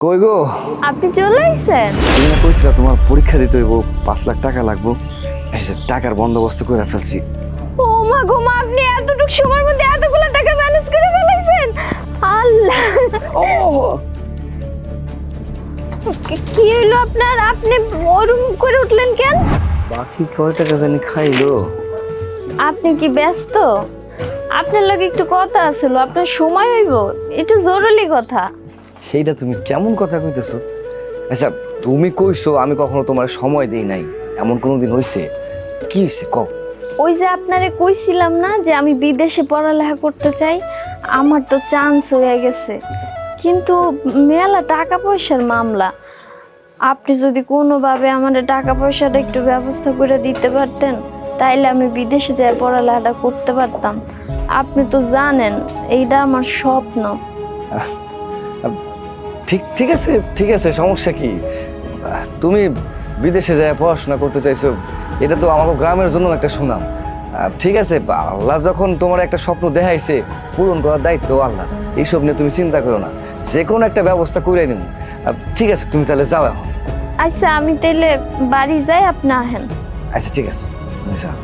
কই গো? আপনি চলে আইছেন? তুমি না কইছিলা তোমার পরীক্ষা দিতে হইব পাঁচ লাখ টাকা লাগবো। এই যে টাকার বন্দোবস্ত করে ফেলছি। ও মা গো মা আপনি এতটুকু সময়ের মধ্যে এতগুলো টাকা ম্যানেজ করে ফেলাইছেন? আল্লাহ। ও! কি- কি হইল আপনার? আপনি ওরম করে উঠলেন কেন? বাকি কয় টাকা জানি খাইলো। আপনি কি ব্যস্ত? আপনার লগে একটু কথা আছিল আপনার সময় হইব এটা জরুরি কথা। সেইটা তুমি কেমন কথা কইতেছো? আচ্ছা তুমি কইছো আমি কখনো তোমার সময় দেই নাই। এমন কোনো দিন হইছে? কি হইছে? কও। ওই যে আপনারে কইছিলাম না যে আমি বিদেশে পড়ালেখা করতে চাই আমার তো চান্স হয়ে গেছে। কিন্তু মেলা টাকা পয়সার মামলা। আপনি যদি কোনোভাবে আমার টাকা পয়সাটা একটু ব্যবস্থা করে দিতে পারতেন তাইলে আমি বিদেশে যাই পড়ালেখাটা করতে পারতাম। আপনি তো জানেন এইটা আমার স্বপ্ন। ঠিক ঠিক আছে ঠিক আছে সমস্যা কি? তুমি বিদেশে যায় পড়াশোনা করতে চাইছো এটা তো আমাকে গ্রামের জন্য একটা সুনাম। ঠিক আছে আল্লাহ যখন তোমার একটা স্বপ্ন দেখাইছে পূরণ করার দায়িত্ব আল্লাহ। এইসব নিয়ে তুমি চিন্তা করো না যে কোনো একটা ব্যবস্থা করে নিব ঠিক আছে তুমি তাহলে যাও এখন। আচ্ছা আমি তাহলে বাড়ি যাই আপনি আহেন আচ্ছা ঠিক আছে তুমি যাও।